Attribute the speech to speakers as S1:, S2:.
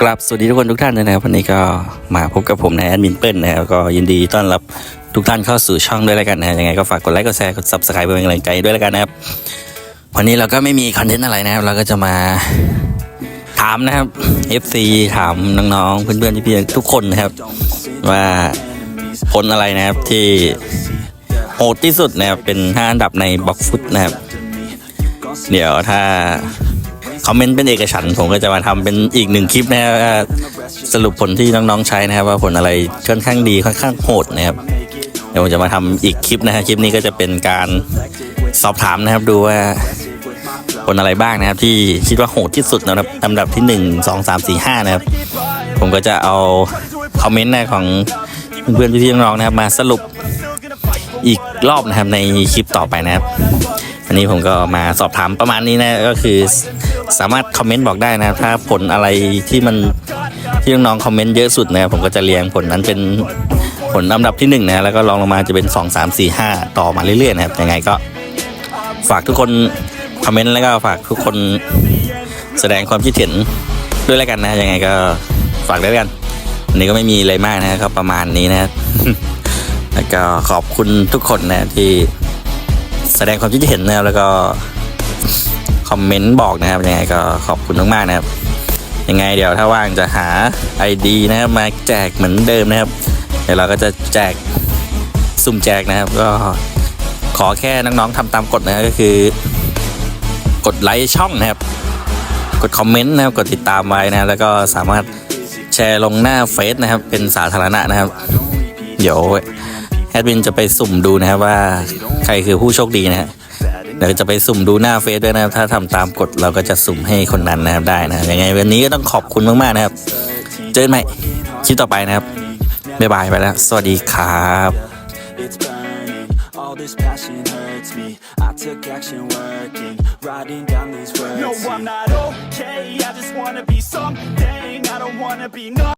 S1: กลับสวัสดีทุกคนทุกท่านนะครับวันนี้ก็มาพบกับผมในแอดมินเปิ้ลนะครับก็ยินดีต้อนรับทุกท่านเข้าสู่ช่องด้วยแล้วกันนะยังไงก็ฝากกดไลค์กดแชร์กด subscribe เป็นกำลังใจด้วยแล้วกันนะครับวันนี้เราก็ไม่มีคอนเทนต์อะไรนะครับ เราก็จะมาถามนะครับ FC ถามน้องๆเพื่อนๆพี่ๆทุกคนนะครับ ว่าผลอะไรนะครับที่โหดที่สุดนะครับเป็น5อันดับในบล็อกฟุตนะครับ เดี๋ยวถ้า คอมเมนต์เป็นเอกฉันท์ผมก็จะมาทำเป็นอีกหนึ่งคลิปนะครับสรุปผลที่น้องๆใช้นะครับ ว่าผลอะไรค่อนข้างดีค่อนข้างโหดนะครับเดี๋ยวผมจะมาทำอีกคลิปนะครับคลิปนี้ก็จะเป็นการสอบถามนะครับดูว่าผลอะไรบ้างนะครับที่คิดว่าโหดที่สุดนะครับลำดับที่หนึ่งสองสามสี่ห้านะครับ ผมก็จะเอาคอมเมนต์นะของเพื่อนๆพี่ๆน้องๆนะครับ มาสรุปอีกรอบนะครับในคลิปต่อไปนะครับ อันนี้ผมก็มาสอบถามประมาณนี้นะก็คือสามารถคอมเมนต์บอกได้นะถ้าผลอะไรที่มันที่น้องๆคอมเมนต์เยอะสุดนะผมก็จะเรียงผลนั้นเป็นผลลำดับที่หนึ่งนะแล้วก็ลองลงมาจะเป็น 2 3 4 5 ต่อมาเรื่อยๆนะครับยังไงก็ฝากทุกคนคอมเมนต์แล้วก็ฝากทุกคนแสดงความคิดเห็นด้วยแล้วกันนะยังไงก็ฝากด้วยกันอันนี้ก็ไม่มีอะไรมากนะครับประมาณนี้นะแล้วก็ขอบคุณทุกคนนะที่ แสดงความคิดเห็นนะครับแล้วก็คอมเมนต์บอกนะครับยังไงก็ขอบคุณมากๆนะครับยังไงเดี๋ยวถ้าว่างจะหา ID นะครับมาแจกเหมือนเดิมนะครับเดี๋ยวเราก็จะแจกสุ่มแจกนะครับ ก็ขอแค่น้องๆทำตามกฎนะก็คือ กดไลค์ช่องนะครับ กดคอมเมนต์นะครับกดติดตามไว้นะแล้วก็สามารถแชร์ลงหน้าเฟซนะครับ เป็นสาธารณะนะครับ เดี๋ยว แอดมินจะไปสุ่มดูนะครับว่าใครคือผู้โชคดีนะฮะเดี๋ยวจะไปสุ่มดูหน้าเฟซด้วยนะครับ ถ้าทำตามกฎเราก็จะสุ่มให้คนนั้นนะครับได้นะยังไงวันนี้ก็ต้องขอบคุณมากๆนะครับ เจอกันใหม่คลิปต่อไปนะครับบ๊ายบายไปแล้ว สวัสดีครับ
S2: all this passion hurts me I took action working, writing down these words
S3: No, I'm not okay. I just wanna be something. I don't wanna be nothing.